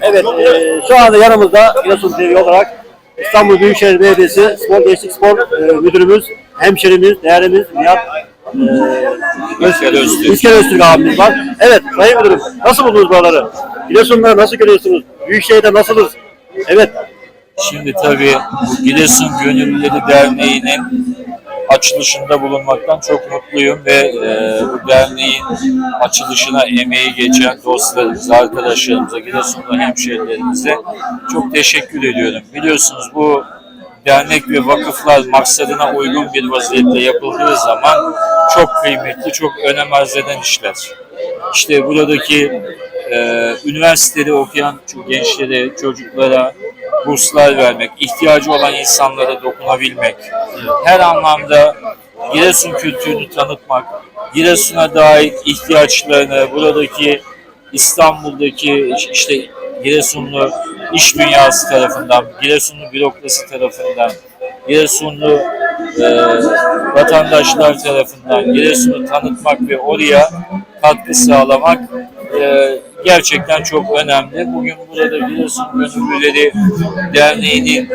Evet, e, şu anda yanımızda Giresun TV olarak İstanbul Büyükşehir Belediyesi Spor Gençlik Spor e, Müdürümüz, hemşerimiz, değerimiz Nihat e, Öztürk. Abimiz var. Evet, Sayın Müdürüm, nasıl buldunuz buraları? Giresun'da nasıl görüyorsunuz? Büyükşehir'de nasılız? Evet, Şimdi tabii Giresun Gönüllüleri Derneği'nin açılışında bulunmaktan çok mutluyum ve e, bu derneğin açılışına emeği geçen dostlarımıza, arkadaşlarımıza, Giresun'da hemşehrilerimize çok teşekkür ediyorum. Biliyorsunuz bu dernek ve vakıflar maksadına uygun bir vaziyette yapıldığı zaman çok kıymetli, çok önem arz eden işler. İşte buradaki e, üniversitede okuyan gençlere, çocuklara burslar vermek, ihtiyacı olan insanlara dokunabilmek, her anlamda Giresun kültürünü tanıtmak, Giresun'a dair ihtiyaçlarını, buradaki İstanbul'daki işte Giresunlu iş dünyası tarafından, Giresunlu bürokrasi tarafından, Giresunlu e, vatandaşlar tarafından Giresun'u tanıtmak ve oraya katkı sağlamak gerçekten çok önemli. Bugün burada Giresun Gönüllüleri Derneği'nin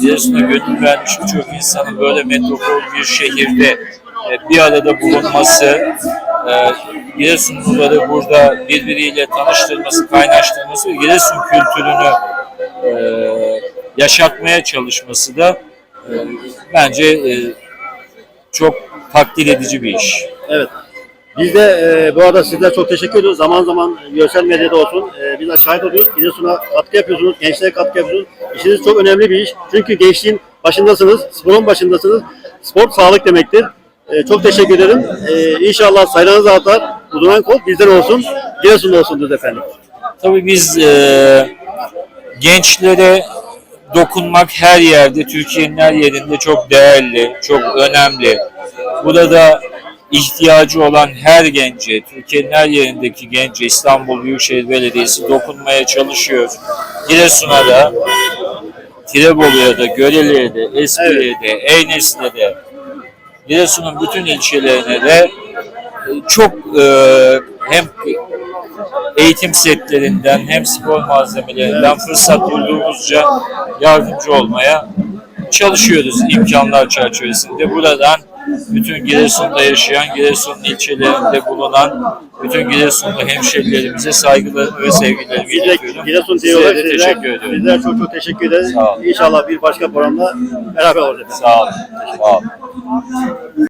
Giresun'a gönül vermiş birçok insanın böyle metropol bir şehirde e, bir arada bulunması, e, Giresunluları burada birbiriyle tanıştırması, kaynaştırması ve Giresun kültürünü e, yaşatmaya çalışması da e, bence e, çok takdir edici bir iş. evet. Biz de e, bu arada sizlere çok teşekkür ediyoruz. Zaman zaman görsel medyada olsun. E, biz şahit oluyoruz. Giresun'a katkı yapıyorsunuz. Gençlere katkı yapıyorsunuz. İşiniz çok önemli bir iş. Çünkü gençliğin başındasınız. Sporun başındasınız. Spor sağlık demektir. E, çok teşekkür ederim. E, inşallah sayılarınız artar. Uzanan kol bizden olsun. Giresun'da olsun diyoruz efendim. Tabii biz e, gençlere dokunmak her yerde, Türkiye'nin her yerinde çok değerli, çok önemli. Burada ihtiyacı olan her gence, Türkiye'nin her yerindeki gence İstanbul Büyükşehir Belediyesi dokunmaya çalışıyor. Giresun'a da, Tirebolu'ya da, Göreli'ye de, Eski'ye de, Eynes'e de, Giresun'un bütün ilçelerine de e, çok e, hem eğitim setlerinden hem spor malzemelerinden fırsat bulduğumuzca yardımcı olmaya çalışıyoruz imkanlar çerçevesinde. Buradan bütün Giresun'da yaşayan, Giresun'un ilçelerinde bulunan bütün Giresunlu hemşerilerimize saygılarımı ve sevgilerimi iletiyorum. Giresun TV olarak de sizlere, teşekkür ediyorum. bizler çok çok teşekkür ederiz. Sağ olun. İnşallah bir başka programda beraber olacağız. Sağ olun. Sağ olun.